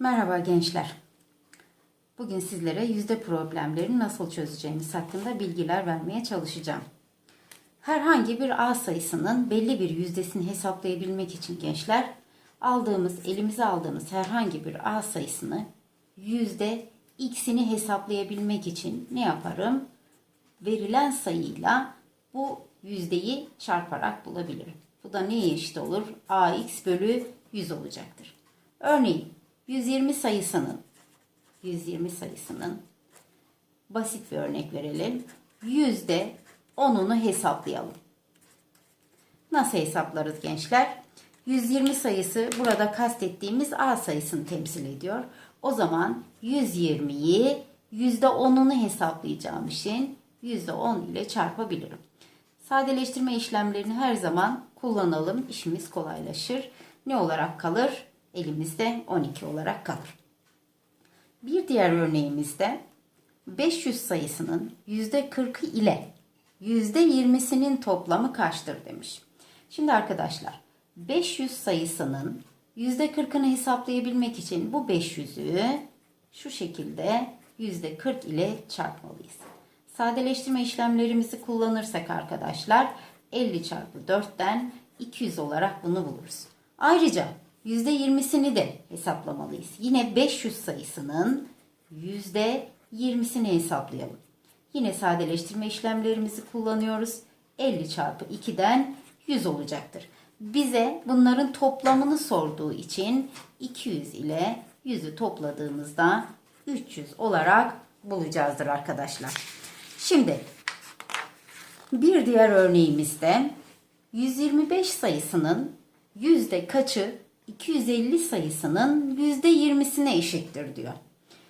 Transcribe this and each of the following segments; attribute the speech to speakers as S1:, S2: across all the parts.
S1: Merhaba gençler. Bugün sizlere yüzde problemlerini nasıl çözeceğimiz hakkında bilgiler vermeye çalışacağım. Herhangi bir A sayısının belli bir yüzdesini hesaplayabilmek için gençler, aldığımız, elimize aldığımız herhangi bir A sayısını yüzde x'ini hesaplayabilmek için ne yaparım? Verilen sayıyla bu yüzdeyi çarparak bulabilirim. Bu da neye eşit olur? ax bölü 100 olacaktır. Örneğin 120 sayısının 120 sayısının basit bir örnek verelim. Yüzde 10'unu hesaplayalım. Nasıl hesaplarız gençler? 120 sayısı burada kastettiğimiz A sayısını temsil ediyor. O zaman 120'yi %10'unu hesaplayacağım için %10 ile çarpabilirim. Sadeleştirme işlemlerini her zaman kullanalım. İşimiz kolaylaşır. Ne olarak kalır? Elimizde 12 olarak kalır. Bir diğer örneğimizde 500 sayısının %40'ı ile %20'sinin toplamı kaçtır demiş. Şimdi arkadaşlar 500 sayısının %40'ını hesaplayabilmek için bu 500'ü şu şekilde %40 ile çarpmalıyız. Sadeleştirme işlemlerimizi kullanırsak arkadaşlar 50 çarpı 4'ten 200 olarak bunu buluruz. Ayrıca %20'sini de hesaplamalıyız. Yine 500 sayısının %20'sini hesaplayalım. Yine sadeleştirme işlemlerimizi kullanıyoruz. 50 çarpı 2'den 100 olacaktır. Bize bunların toplamını sorduğu için 200 ile 100'ü topladığımızda 300 olarak bulacağızdır arkadaşlar. Şimdi bir diğer örneğimizde 125 sayısının yüzde kaçı 250 sayısının yüzde 20'sine eşittir diyor.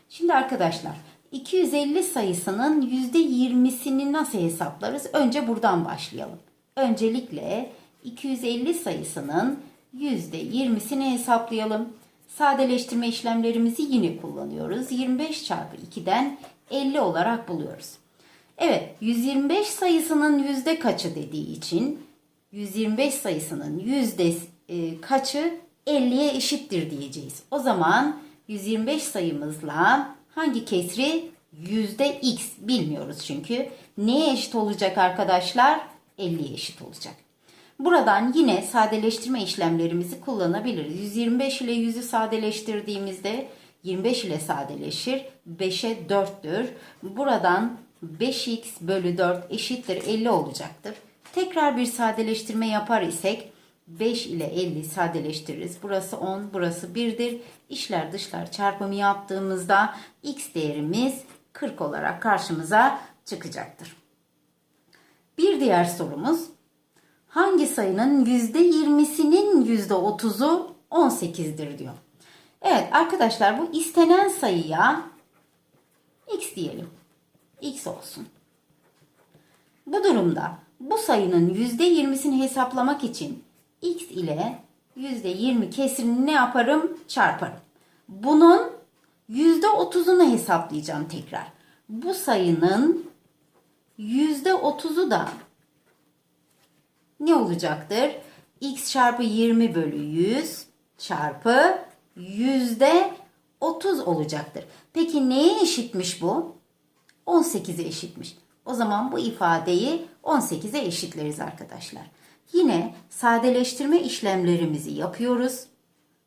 S1: Şimdi arkadaşlar 250 sayısının yüzde 20'sini nasıl hesaplarız? Önce buradan başlayalım. Öncelikle 250 sayısının yüzde 20'sini hesaplayalım. Sadeleştirme işlemlerimizi yine kullanıyoruz. 25 çarpı 2'den 50 olarak buluyoruz. Evet 125 sayısının yüzde kaçı dediği için 125 sayısının yüzde e, kaçı 50'ye eşittir diyeceğiz. O zaman 125 sayımızla hangi kesri yüzde x bilmiyoruz çünkü. Neye eşit olacak arkadaşlar? 50'ye eşit olacak. Buradan yine sadeleştirme işlemlerimizi kullanabiliriz. 125 ile 100'ü sadeleştirdiğimizde 25 ile sadeleşir. 5'e 4'tür. Buradan 5x bölü 4 eşittir 50 olacaktır. Tekrar bir sadeleştirme yapar isek 5 ile 50 sadeleştiririz. Burası 10, burası 1'dir. İşler dışlar çarpımı yaptığımızda x değerimiz 40 olarak karşımıza çıkacaktır. Bir diğer sorumuz hangi sayının %20'sinin %30'u 18'dir diyor. Evet arkadaşlar bu istenen sayıya x diyelim. x olsun. Bu durumda bu sayının %20'sini hesaplamak için x ile %20 kesirini ne yaparım? Çarparım. Bunun %30'unu hesaplayacağım tekrar. Bu sayının %30'u da ne olacaktır? x çarpı 20 bölü 100 çarpı yüzde 30 olacaktır. Peki neye eşitmiş bu? 18'e eşitmiş. O zaman bu ifadeyi 18'e eşitleriz arkadaşlar. Yine sadeleştirme işlemlerimizi yapıyoruz.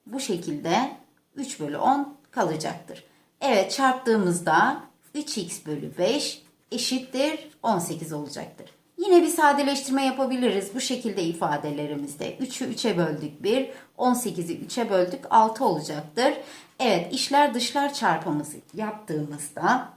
S1: Bu şekilde 3 bölü 10 kalacaktır. Evet çarptığımızda 3x bölü 5 eşittir 18 olacaktır. Yine bir sadeleştirme yapabiliriz bu şekilde ifadelerimizde. 3'ü 3'e böldük 1, 18'i 3'e böldük 6 olacaktır. Evet işler dışlar çarpımızı yaptığımızda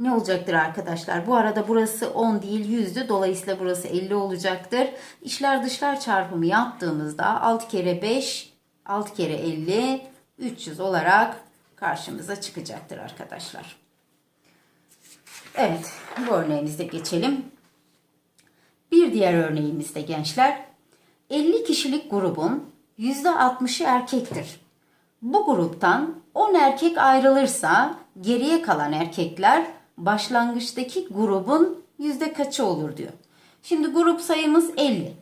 S1: ne olacaktır arkadaşlar? Bu arada burası 10 değil 100'dü. Dolayısıyla burası 50 olacaktır. İşler dışlar çarpımı yaptığımızda 6 kere 5, 6 kere 50, 300 olarak karşımıza çıkacaktır arkadaşlar. Evet bu örneğimizde geçelim. Bir diğer örneğimizde gençler 50 kişilik grubun %60'ı erkektir. Bu gruptan 10 erkek ayrılırsa geriye kalan erkekler başlangıçtaki grubun yüzde kaçı olur diyor. Şimdi grup sayımız 50.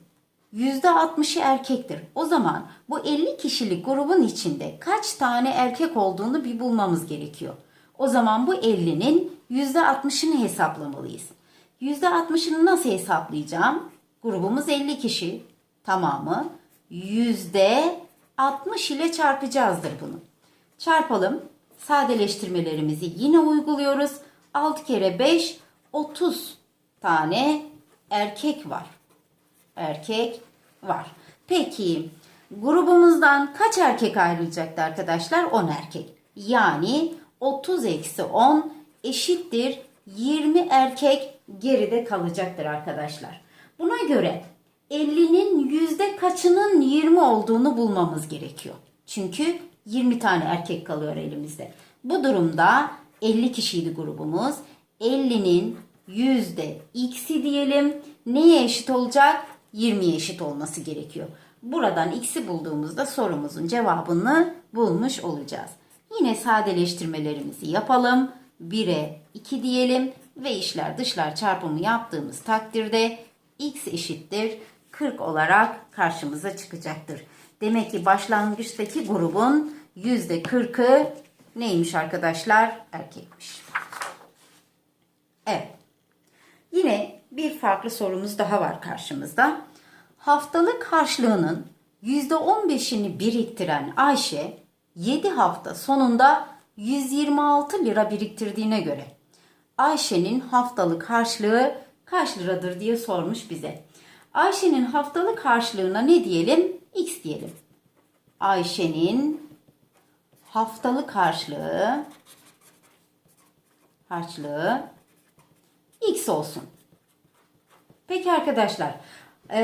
S1: %60'ı erkektir. O zaman bu 50 kişilik grubun içinde kaç tane erkek olduğunu bir bulmamız gerekiyor. O zaman bu 50'nin %60'ını hesaplamalıyız. %60'ını nasıl hesaplayacağım? Grubumuz 50 kişi. Tamamı %60 ile çarpacağızdır bunu. Çarpalım. Sadeleştirmelerimizi yine uyguluyoruz. 6 kere 5 30 tane erkek var. Erkek var. Peki grubumuzdan kaç erkek ayrılacaktı arkadaşlar? 10 erkek. Yani 30 eksi 10 eşittir 20 erkek geride kalacaktır arkadaşlar. Buna göre 50'nin yüzde kaçının 20 olduğunu bulmamız gerekiyor. Çünkü 20 tane erkek kalıyor elimizde. Bu durumda 50 kişiydi grubumuz. 50'nin yüzde x'i diyelim. Neye eşit olacak? 20'ye eşit olması gerekiyor. Buradan x'i bulduğumuzda sorumuzun cevabını bulmuş olacağız. Yine sadeleştirmelerimizi yapalım. 1'e 2 diyelim ve içler dışlar çarpımı yaptığımız takdirde x eşittir 40 olarak karşımıza çıkacaktır. Demek ki başlangıçtaki grubun %40'ı neymiş arkadaşlar? Erkekmiş. Evet. Yine bir farklı sorumuz daha var karşımızda. Haftalık harçlığının %15'ini biriktiren Ayşe 7 hafta sonunda 126 lira biriktirdiğine göre Ayşe'nin haftalık harçlığı kaç liradır diye sormuş bize. Ayşe'nin haftalık harçlığına ne diyelim? X diyelim. Ayşe'nin haftalık harçlığı harçlığı X olsun. Peki arkadaşlar, e,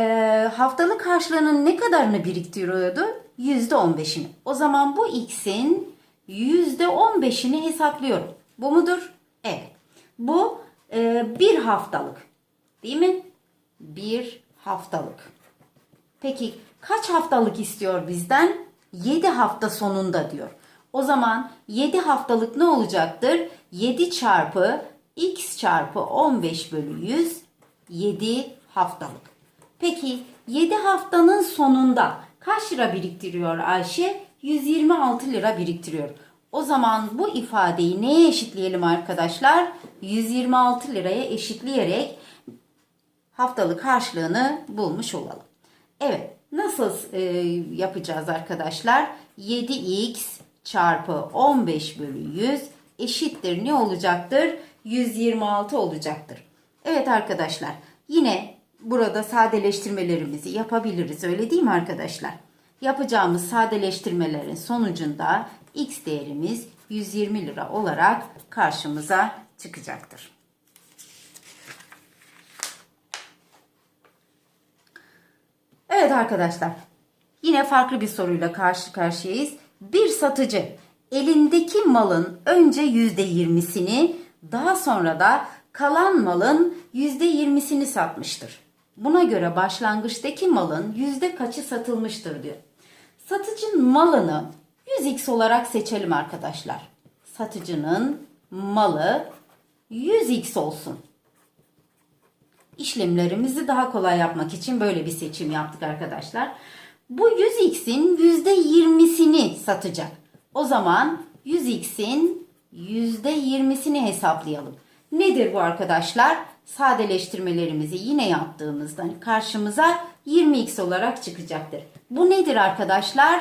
S1: haftalık harçlığının ne kadarını biriktiriyordu? %15'ini. O zaman bu X'in %15'ini hesaplıyorum. Bu mudur? Evet. Bu e, bir haftalık. Değil mi? Bir haftalık. Peki kaç haftalık istiyor bizden? 7 hafta sonunda diyor. O zaman 7 haftalık ne olacaktır? 7 çarpı x çarpı 15 bölü 100 7 haftalık. Peki 7 haftanın sonunda kaç lira biriktiriyor Ayşe? 126 lira biriktiriyor. O zaman bu ifadeyi neye eşitleyelim arkadaşlar? 126 liraya eşitleyerek haftalık harçlığını bulmuş olalım. Evet, nasıl e, yapacağız arkadaşlar? 7x çarpı 15 bölü 100 eşittir ne olacaktır? 126 olacaktır. Evet arkadaşlar, yine burada sadeleştirmelerimizi yapabiliriz öyle değil mi arkadaşlar? Yapacağımız sadeleştirmelerin sonucunda x değerimiz 120 lira olarak karşımıza çıkacaktır. Evet arkadaşlar. Yine farklı bir soruyla karşı karşıyayız. Bir satıcı elindeki malın önce %20'sini daha sonra da kalan malın %20'sini satmıştır. Buna göre başlangıçtaki malın yüzde kaçı satılmıştır diyor. Satıcının malını 100x olarak seçelim arkadaşlar. Satıcının malı 100x olsun. İşlemlerimizi daha kolay yapmak için böyle bir seçim yaptık arkadaşlar. Bu 100x'in %20'sini satacak. O zaman 100x'in %20'sini hesaplayalım. Nedir bu arkadaşlar? Sadeleştirmelerimizi yine yaptığımızda karşımıza 20x olarak çıkacaktır. Bu nedir arkadaşlar?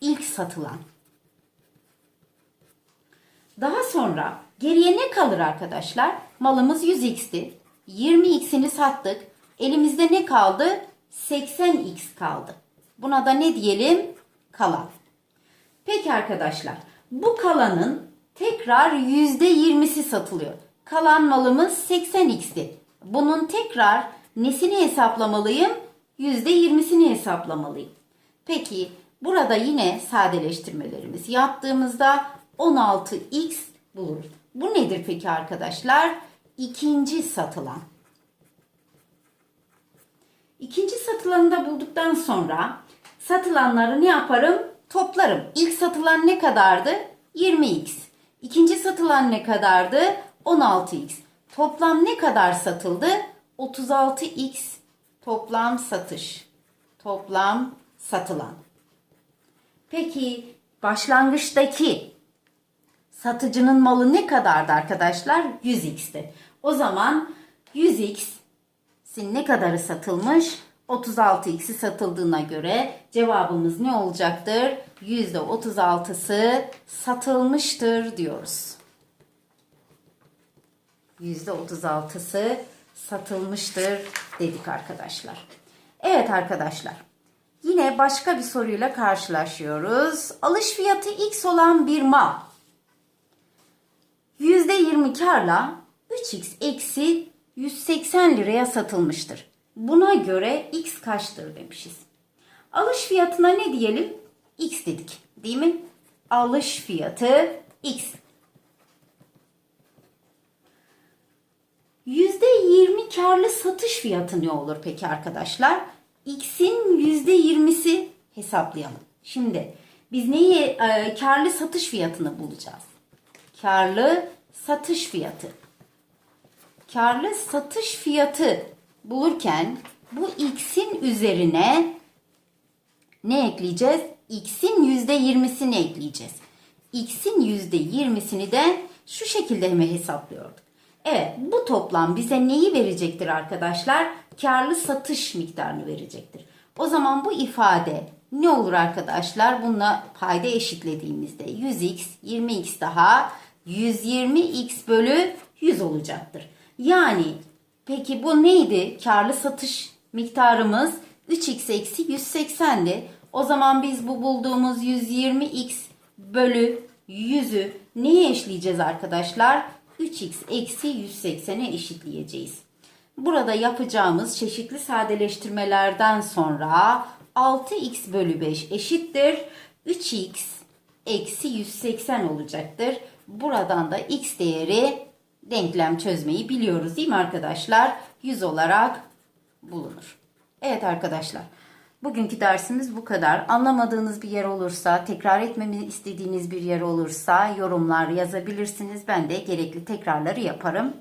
S1: İlk satılan. Daha sonra geriye ne kalır arkadaşlar? Malımız 100x'ti. 20x'ini sattık. Elimizde ne kaldı? 80x kaldı. Buna da ne diyelim? Kalan. Peki arkadaşlar bu kalanın tekrar %20'si satılıyor. Kalan malımız 80x'ti. Bunun tekrar nesini hesaplamalıyım? %20'sini hesaplamalıyım. Peki burada yine sadeleştirmelerimiz yaptığımızda 16x buluruz. Bu nedir peki arkadaşlar? İkinci satılan. İkinci satılanı da bulduktan sonra satılanları ne yaparım? Toplarım. İlk satılan ne kadardı? 20x. İkinci satılan ne kadardı? 16x. Toplam ne kadar satıldı? 36x toplam satış. toplam satılan. Peki başlangıçtaki satıcının malı ne kadardı arkadaşlar? 100x'ti. O zaman 100x'in ne kadarı satılmış? 36x'i satıldığına göre cevabımız ne olacaktır? %36'sı satılmıştır diyoruz. %36'sı satılmıştır dedik arkadaşlar. Evet arkadaşlar. Yine başka bir soruyla karşılaşıyoruz. Alış fiyatı x olan bir mal %20 karla 3x eksi 180 liraya satılmıştır. Buna göre x kaçtır demişiz. Alış fiyatına ne diyelim? x dedik değil mi? Alış fiyatı x. %20 karlı satış fiyatı ne olur peki arkadaşlar? X'in %20'si hesaplayalım. Şimdi biz neyi e, karlı satış fiyatını bulacağız? Karlı satış fiyatı. Karlı satış fiyatı bulurken bu x'in üzerine ne ekleyeceğiz? X'in %20'sini ekleyeceğiz. X'in %20'sini de şu şekilde mi hesaplıyorduk? Evet bu toplam bize neyi verecektir arkadaşlar? Karlı satış miktarını verecektir. O zaman bu ifade ne olur arkadaşlar? Bununla payda eşitlediğimizde 100x 20x daha 120x bölü 100 olacaktır. Yani peki bu neydi? Karlı satış miktarımız 3x eksi 180'di. O zaman biz bu bulduğumuz 120x bölü 100'ü neye eşleyeceğiz arkadaşlar? 3x eksi 180'e eşitleyeceğiz. Burada yapacağımız çeşitli sadeleştirmelerden sonra 6x bölü 5 eşittir. 3x eksi 180 olacaktır. Buradan da x değeri denklem çözmeyi biliyoruz değil mi arkadaşlar? 100 olarak bulunur. Evet arkadaşlar. Bugünkü dersimiz bu kadar. Anlamadığınız bir yer olursa, tekrar etmemi istediğiniz bir yer olursa yorumlar yazabilirsiniz. Ben de gerekli tekrarları yaparım.